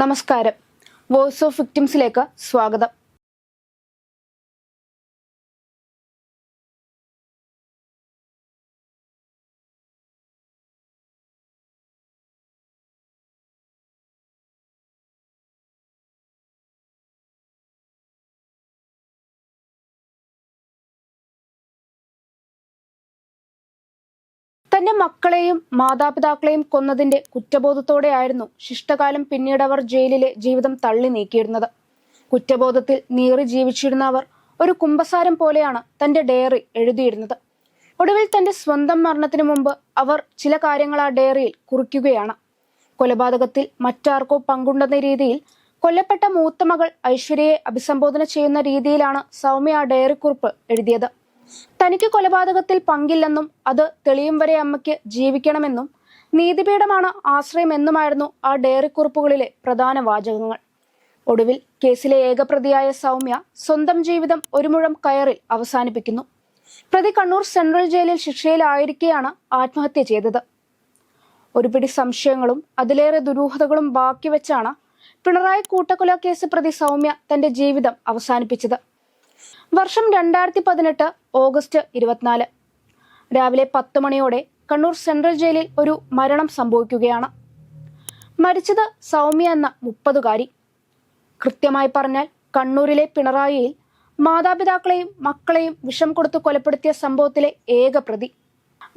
നമസ്കാരം. Voice of വിക്ടിംസിലേക്ക് സ്വാഗതം. തന്റെ മക്കളെയും മാതാപിതാക്കളെയും കൊന്നതിന്റെ കുറ്റബോധത്തോടെയായിരുന്നു ശിഷ്ടകാലം പിന്നീട് അവർ ജയിലിലെ ജീവിതം തള്ളി നീക്കിയിരുന്നത്. കുറ്റബോധത്തിൽ നീറി ജീവിച്ചിരുന്ന അവർ ഒരു കുമ്പസാരം പോലെയാണ് തന്റെ ഡയറി എഴുതിയിരുന്നത്. ഒടുവിൽ തന്റെ സ്വന്തം മരണത്തിനു മുമ്പ് അവർ ചില കാര്യങ്ങൾ ആ ഡയറിയിൽ കുറിക്കുകയാണ്. കൊലപാതകത്തിൽ മറ്റാർക്കോ പങ്കുണ്ടെന്ന രീതിയിൽ കൊല്ലപ്പെട്ട മൂത്ത മകൾ ഐശ്വര്യയെ അഭിസംബോധന ചെയ്യുന്ന രീതിയിലാണ് സൗമ്യ ആ ഡയറി കുറിപ്പ് എഴുതിയത്. തനിക്ക് കൊലപാതകത്തിൽ പങ്കില്ലെന്നും അത് തെളിയും വരെ അമ്മയ്ക്ക് ജീവിക്കണമെന്നും നീതിപീഠമാണ് ആശ്രയമെന്നുമായിരുന്നു ആ ഡയറി കുറിപ്പുകളിലെ പ്രധാന വാചകങ്ങൾ. ഒടുവിൽ കേസിലെ ഏകപ്രതിയായ സൗമ്യ സ്വന്തം ജീവിതം ഒരു മുഴം കയറിൽ അവസാനിപ്പിക്കുന്നു. പ്രതി കണ്ണൂർ സെൻട്രൽ ജയിലിൽ ശിക്ഷയിലായിരിക്കെയാണ് ആത്മഹത്യ ചെയ്തത്. ഒരുപിടി സംശയങ്ങളും അതിലേറെ ദുരൂഹതകളും ബാക്കി വെച്ചാണ് പിണറായി കൂട്ടക്കൊല കേസ് പ്രതി സൗമ്യ തന്റെ ജീവിതം അവസാനിപ്പിച്ചത്. വർഷം രണ്ടായിരത്തി പതിനെട്ട് ഓഗസ്റ്റ് ഇരുപത്തിനാല്. രാവിലെ പത്ത് മണിയോടെ കണ്ണൂർ സെൻട്രൽ ജയിലിൽ ഒരു മരണം സംഭവിക്കുകയാണ്. മരിച്ചത് സൗമ്യ എന്ന മുപ്പതുകാരി. കൃത്യമായി പറഞ്ഞാൽ കണ്ണൂരിലെ പിണറായിയിൽ മാതാപിതാക്കളെയും മക്കളെയും വിഷം കൊടുത്ത് കൊലപ്പെടുത്തിയ സംഭവത്തിലെ ഏക പ്രതി.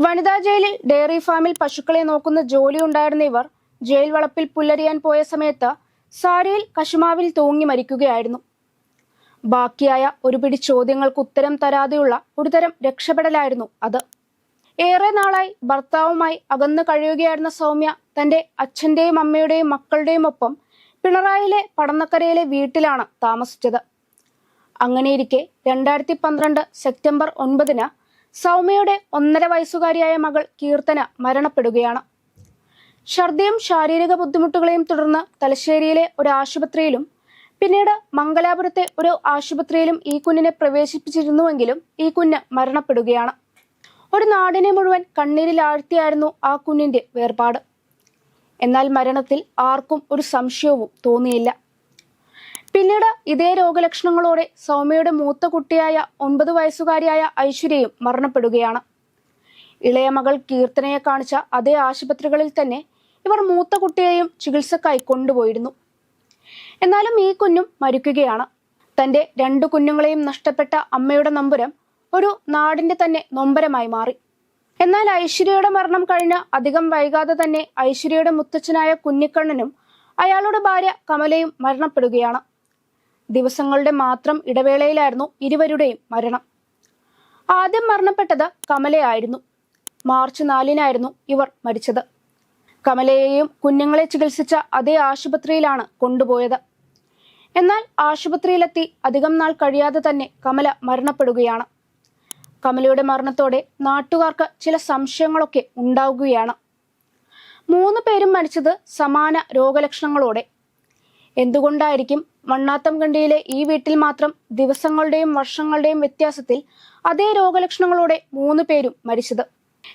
വനിതാ ജയിലിൽ ഡെയറി ഫാമിൽ പശുക്കളെ നോക്കുന്ന ജോലി ഉണ്ടായിരുന്ന ഇവർ ജയിൽ വളപ്പിൽ പുല്ലരിയാൻ പോയ സമയത്ത് സാരിയിൽ കശുമാവിൽ തൂങ്ങി മരിക്കുകയായിരുന്നു. ബാക്കിയായ ഒരുപിടി ചോദ്യങ്ങൾക്ക് ഉത്തരം തരാതെയുള്ള ഒരുതരം രക്ഷപ്പെടലായിരുന്നു അത്. ഏറെ നാളായി ഭർത്താവുമായി അകന്നു കഴിയുകയായിരുന്ന സൗമ്യ തന്റെ അച്ഛന്റെയും അമ്മയുടെയും മക്കളുടെയും ഒപ്പം പിണറായിലെ പടന്നക്കരയിലെ വീട്ടിലാണ് താമസിച്ചത്. അങ്ങനെയിരിക്കെ രണ്ടായിരത്തി പന്ത്രണ്ട് സെപ്റ്റംബർ ഒൻപതിന് സൗമ്യയുടെ ഒന്നര വയസ്സുകാരിയായ മകൾ കീർത്തന മരണപ്പെടുകയാണ്. ഛർദിയും ശാരീരിക ബുദ്ധിമുട്ടുകളെയും തുടർന്ന് തലശ്ശേരിയിലെ ഒരു ആശുപത്രിയിലും പിന്നീട് മംഗലാപുരത്തെ ഒരു ആശുപത്രിയിലും ഈ കുഞ്ഞിനെ പ്രവേശിപ്പിച്ചിരുന്നുവെങ്കിലും ഈ കുഞ്ഞ് മരണപ്പെടുകയാണ്. ഒരു നാടിനെ മുഴുവൻ കണ്ണീരിൽ ആഴ്ത്തിയായിരുന്നു ആ കുഞ്ഞിന്റെ വേർപാട്. എന്നാൽ മരണത്തിൽ ആർക്കും ഒരു സംശയവും തോന്നിയില്ല. പിന്നീട് ഇതേ രോഗലക്ഷണങ്ങളോടെ സൗമ്യയുടെ മൂത്ത കുട്ടിയായ ഒൻപത് വയസ്സുകാരിയായ ഐശ്വര്യയും മരണപ്പെടുകയാണ്. ഇളയ മകൾ കീർത്തനയെ കാണിച്ച അതേ ആശുപത്രികളിൽ തന്നെ ഇവർ മൂത്ത കുട്ടിയെയും ചികിത്സക്കായി കൊണ്ടുപോയിരുന്നു. എന്നാലും ഈ കുഞ്ഞും മരിക്കുകയാണ്. തന്റെ രണ്ടു കുഞ്ഞുങ്ങളെയും നഷ്ടപ്പെട്ട അമ്മയുടെ നമ്പുരം ഒരു നാടിന്റെ തന്നെ നൊമ്പരമായി മാറി. എന്നാൽ ഐശ്വര്യയുടെ മരണം കഴിഞ്ഞ അധികം വൈകാതെ തന്നെ ഐശ്വര്യയുടെ മുത്തച്ഛനായ കുഞ്ഞിക്കണ്ണനും അയാളുടെ ഭാര്യ കമലയും മരണപ്പെടുകയാണ്. ദിവസങ്ങളുടെ മാത്രം ഇടവേളയിലായിരുന്നു ഇരുവരുടെയും മരണം. ആദ്യം മരണപ്പെട്ടത് കമലയായിരുന്നു. മാർച്ച് നാലിനായിരുന്നു ഇവർ മരിച്ചത്. കമലയെയും കുഞ്ഞുങ്ങളെ ചികിത്സിച്ച അതേ ആശുപത്രിയിലാണ് കൊണ്ടുപോയത്. എന്നാൽ ആശുപത്രിയിലെത്തി അധികം നാൾ കഴിയാതെ തന്നെ കമല മരണപ്പെടുകയാണ്. കമലയുടെ മരണത്തോടെ നാട്ടുകാർക്ക് ചില സംശയങ്ങളൊക്കെ ഉണ്ടാവുകയാണ്. മൂന്ന് പേരും മരിച്ചത് സമാന രോഗലക്ഷണങ്ങളോടെ. എന്തുകൊണ്ടായിരിക്കും മണ്ണാത്തം കണ്ടിയിലെ ഈ വീട്ടിൽ മാത്രം ദിവസങ്ങളുടെയും വർഷങ്ങളുടെയും വ്യത്യാസത്തിൽ അതേ രോഗലക്ഷണങ്ങളോടെ മൂന്ന് പേരും മരിച്ചത്?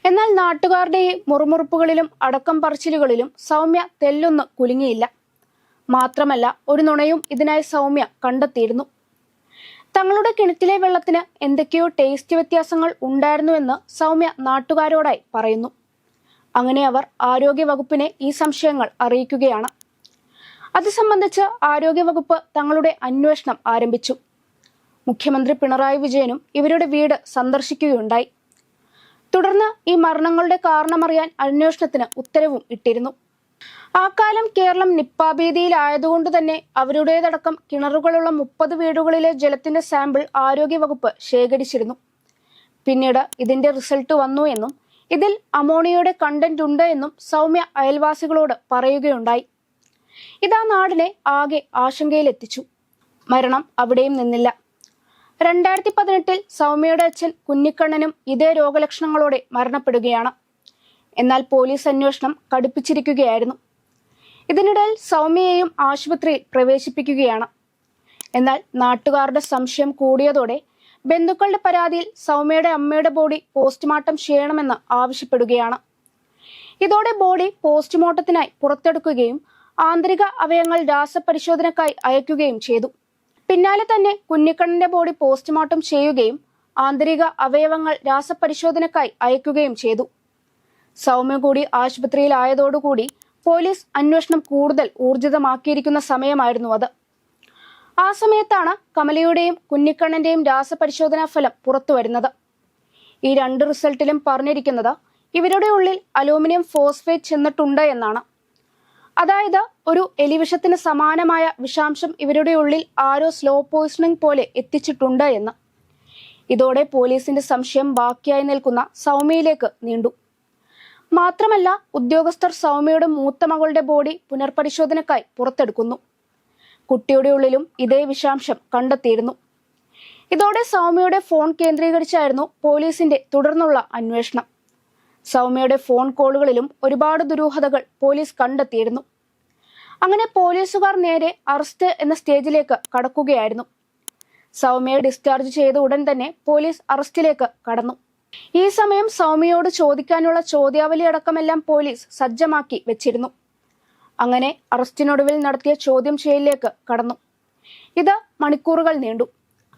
എന്നാൽ നാട്ടുകാരുടെ മുറുമുറുപ്പുകളിലും അടക്കം പറച്ചിലുകളിലും സൗമ്യ തെല്ലൊന്ന് കുലുങ്ങിയില്ല. മാത്രമല്ല ഒരു നുണയും ഇതിനായി സൗമ്യ കണ്ടെത്തിയിരുന്നു. തങ്ങളുടെ കിണറ്റിലെ വെള്ളത്തിന് എന്തൊക്കെയോ ടേസ്റ്റ് വ്യത്യാസങ്ങൾ ഉണ്ടായിരുന്നുവെന്ന് സൗമ്യ നാട്ടുകാരോടായി പറയുന്നു. അങ്ങനെ അവർ ആരോഗ്യ വകുപ്പിനെ ഈ സംശയങ്ങൾ അറിയിക്കുകയാണ്. അത് സംബന്ധിച്ച് ആരോഗ്യവകുപ്പ് തങ്ങളുടെ അന്വേഷണം ആരംഭിച്ചു. മുഖ്യമന്ത്രി പിണറായി വിജയനും ഇവരുടെ വീട് സന്ദർശിക്കുകയുണ്ടായി. തുടർന്ന് ഈ മരണങ്ങളുടെ കാരണമറിയാൻ അന്വേഷണത്തിന് ഉത്തരവും ഇട്ടിരുന്നു. ആ കാലം കേരളം നിപ്പ ഭീതിയിലായതുകൊണ്ട് തന്നെ അവരുടേതടക്കം കിണറുകളുള്ള മുപ്പത് വീടുകളിലെ ജലത്തിന്റെ സാമ്പിൾ ആരോഗ്യവകുപ്പ് ശേഖരിച്ചിരുന്നു. പിന്നീട് ഇതിന്റെ റിസൾട്ട് വന്നു എന്നും ഇതിൽ അമോണിയയുടെ കണ്ടന്റ് ഉണ്ട് എന്നും സൗമ്യ അയൽവാസികളോട് പറയുകയുണ്ടായി. ഇതാ നാടിനെ ആകെ ആശങ്കയിലെത്തിച്ചു. മരണം അവിടെയും നിന്നില്ല. രണ്ടായിരത്തി പതിനെട്ടിൽ സൗമ്യയുടെ അച്ഛൻ കുഞ്ഞിക്കണ്ണനും ഇതേ രോഗലക്ഷണങ്ങളോടെ മരണപ്പെടുകയാണ്. എന്നാൽ പോലീസ് അന്വേഷണം കടുപ്പിച്ചിരിക്കുകയായിരുന്നു. ഇതിനിടയിൽ സൗമ്യയെയും ആശുപത്രിയിൽ പ്രവേശിപ്പിക്കുകയാണ്. എന്നാൽ നാട്ടുകാരുടെ സംശയം കൂടിയതോടെ ബന്ധുക്കളുടെ പരാതിയിൽ സൗമ്യയുടെ അമ്മയുടെ ബോഡി പോസ്റ്റ്മോർട്ടം ചെയ്യണമെന്ന് ആവശ്യപ്പെടുകയാണ്. ഇതോടെ ബോഡി പോസ്റ്റ്മോർട്ടത്തിനായി പുറത്തെടുക്കുകയും ആന്തരിക അവയവങ്ങൾ രാസപരിശോധനക്കായി അയക്കുകയും ചെയ്തു. പിന്നാലെ തന്നെ കുഞ്ഞിക്കണ്ണന്റെ ബോഡി പോസ്റ്റ്മോർട്ടം ചെയ്യുകയും ആന്തരിക അവയവങ്ങൾ രാസപരിശോധനക്കായി അയക്കുകയും ചെയ്തു. സൗമ്യ കൂടി ആശുപത്രിയിലായതോടുകൂടി പോലീസ് അന്വേഷണം കൂടുതൽ ഊർജിതമാക്കിയിരിക്കുന്ന സമയമായിരുന്നു അത്. ആ സമയത്താണ് കമലയുടെയും കുഞ്ഞിക്കണ്ണന്റെയും രാസപരിശോധനാ ഫലം പുറത്തുവരുന്നത് ഈ രണ്ട് റിസൾട്ടിലും പറഞ്ഞിരിക്കുന്നത് ഇവരുടെ ഉള്ളിൽ അലൂമിനിയം ഫോസ്ഫേറ്റ് ചെന്നിട്ടുണ്ട് എന്നാണ്. അതായത് ഒരു എലിവിഷത്തിന് സമാനമായ വിഷാംശം ഇവരുടെ ഉള്ളിൽ ആരോ സ്ലോ പോയിസണിംഗ് പോലെ എത്തിച്ചിട്ടുണ്ട് എന്ന്. ഇതോടെ പോലീസിന്റെ സംശയം ബാക്കിയായി നിൽക്കുന്ന സൗമ്യയിലേക്ക് നീണ്ടു. മാത്രമല്ല ഉദ്യോഗസ്ഥർ സൗമ്യയുടെ മൂത്ത മകളുടെ ബോഡി പുനർപരിശോധനക്കായി പുറത്തെടുക്കുന്നു. കുട്ടിയുടെ ഉള്ളിലും ഇതേ വിഷാംശം കണ്ടെത്തിയിരുന്നു. ഇതോടെ സൗമ്യയുടെ ഫോൺ കേന്ദ്രീകരിച്ചായിരുന്നു പോലീസിന്റെ തുടർന്നുള്ള അന്വേഷണം. സൗമ്യയുടെ ഫോൺ കോളുകളിലും ഒരുപാട് ദുരൂഹതകൾ പോലീസ് കണ്ടെത്തിയിരുന്നു. അങ്ങനെ പോലീസുകാർ നേരെ അറസ്റ്റ് എന്ന സ്റ്റേജിലേക്ക് കടക്കുകയായിരുന്നു. സൗമ്യയെ ഡിസ്ചാർജ് ചെയ്ത ഉടൻ തന്നെ പോലീസ് അറസ്റ്റിലേക്ക് കടന്നു. ഈ സമയം സൗമ്യയോട് ചോദിക്കാനുള്ള ചോദ്യാവലി അടക്കമെല്ലാം പോലീസ് സജ്ജമാക്കി വെച്ചിരുന്നു. അങ്ങനെ അറസ്റ്റിനൊടുവിൽ നടത്തിയ ചോദ്യം ചെയ്യലിലേക്ക് കടന്നു. ഇത് മണിക്കൂറുകൾ നീണ്ടു.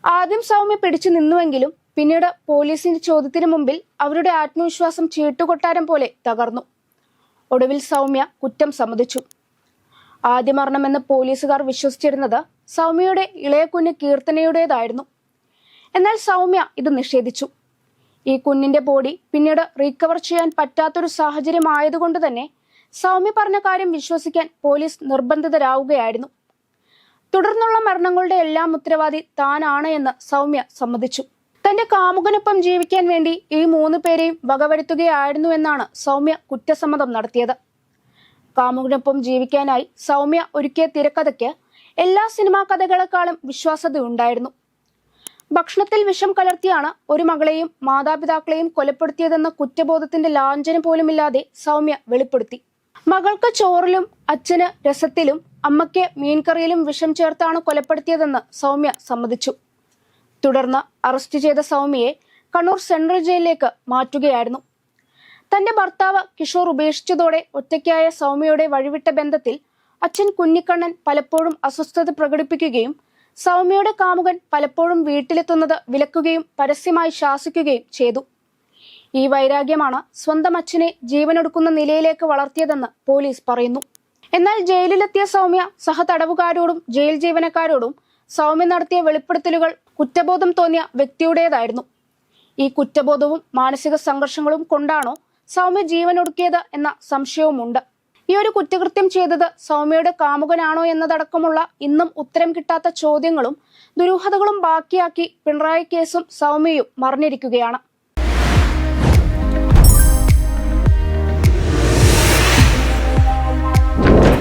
ആദ്യം സൗമ്യ പിടിച്ചു നിന്നുവെങ്കിലും പിന്നീട് പോലീസിന്റെ ചോദ്യത്തിന് മുമ്പിൽ അവരുടെ ആത്മവിശ്വാസം ചീട്ടുകൊട്ടാരം പോലെ തകർന്നു. ഒടുവിൽ സൗമ്യ കുറ്റം സമ്മതിച്ചു. ആദ്യ മരണമെന്ന് പോലീസുകാർ വിശ്വസിച്ചിരുന്നത് സൗമ്യയുടെ ഇളയ കുഞ്ഞ് കീർത്തനയുടേതായിരുന്നു. എന്നാൽ സൗമ്യ ഇത് നിഷേധിച്ചു. ഈ കുഞ്ഞിന്റെ ബോഡി പിന്നീട് റീകവർ ചെയ്യാൻ പറ്റാത്തൊരു സാഹചര്യം ആയതുകൊണ്ട് തന്നെ സൗമ്യ പറഞ്ഞ കാര്യം വിശ്വസിക്കാൻ പോലീസ് നിർബന്ധിതരാവുകയായിരുന്നു. തുടർന്നുള്ള മരണങ്ങളുടെ എല്ലാം ഉത്തരവാദി താനാണ് എന്ന് സൗമ്യ സമ്മതിച്ചു. തന്റെ കാമുകനൊപ്പം ജീവിക്കാൻ വേണ്ടി ഈ മൂന്ന് പേരെയും വകവരുത്തുകയായിരുന്നു എന്നാണ് സൗമ്യ കുറ്റസമ്മതം നടത്തിയത്. കാമുകനൊപ്പം ജീവിക്കാനായി സൗമ്യ ഒരുക്കിയ തിരക്കഥയ്ക്ക് എല്ലാ സിനിമാ കഥകളെക്കാളും വിശ്വാസത ഉണ്ടായിരുന്നു ഭക്ഷണത്തിൽ വിഷം കലർത്തിയാണ് ഒരു മകളെയും മാതാപിതാക്കളെയും കൊലപ്പെടുത്തിയതെന്ന കുറ്റബോധത്തിന്റെ ലാഞ്ചന പോലുമില്ലാതെ സൗമ്യ വെളിപ്പെടുത്തി. മകൾക്ക് ചോറിലും അച്ഛന് രസത്തിലും അമ്മയ്ക്ക് മീൻകറിയിലും വിഷം ചേർത്താണ് കൊലപ്പെടുത്തിയതെന്ന് സൗമ്യ സമ്മതിച്ചു. തുടർന്ന് അറസ്റ്റ് ചെയ്ത സൗമ്യയെ കണ്ണൂർ സെൻട്രൽ ജയിലിലേക്ക് മാറ്റുകയായിരുന്നു. തന്റെ ഭർത്താവ് കിഷോർ ഉപേക്ഷിച്ചതോടെ ഒറ്റയ്ക്കായ സൗമ്യയുടെ വഴിവിട്ട ബന്ധത്തിൽ അച്ഛൻ കുഞ്ഞിക്കണ്ണൻ പലപ്പോഴും അസ്വസ്ഥത പ്രകടിപ്പിക്കുകയും സൗമ്യയുടെ കാമുകൻ പലപ്പോഴും വീട്ടിലെത്തുന്നത് വിലക്കുകയും പരസ്യമായി ശാസിക്കുകയും ചെയ്തു. ഈ വൈരാഗ്യമാണ് സ്വന്തം അച്ഛനെ ജീവനൊടുക്കുന്ന നിലയിലേക്ക് വളർത്തിയതെന്ന് പോലീസ് പറയുന്നു. എന്നാൽ ജയിലിലെത്തിയ സൗമ്യ സഹതടവുകാരോടും ജയിൽ ജീവനക്കാരോടും സൗമ്യ നടത്തിയ വെളിപ്പെടുത്തലുകൾ കുറ്റബോധം തോന്നിയ വ്യക്തിയുടേതായിരുന്നു. ഈ കുറ്റബോധവും മാനസിക സംഘർഷങ്ങളും കൊണ്ടാണോ സൗമ്യ ജീവനൊടുക്കിയത് എന്ന സംശയവുമുണ്ട്. ഈ ഒരു കുറ്റകൃത്യം ചെയ്തത് സൗമ്യയുടെ കാമുകനാണോ എന്നതടക്കമുള്ള ഇന്നും ഉത്തരം കിട്ടാത്ത ചോദ്യങ്ങളും ദുരൂഹതകളും ബാക്കിയാക്കി പിണറായി കേസും സൗമ്യയും മറിഞ്ഞിരിക്കുകയാണ്.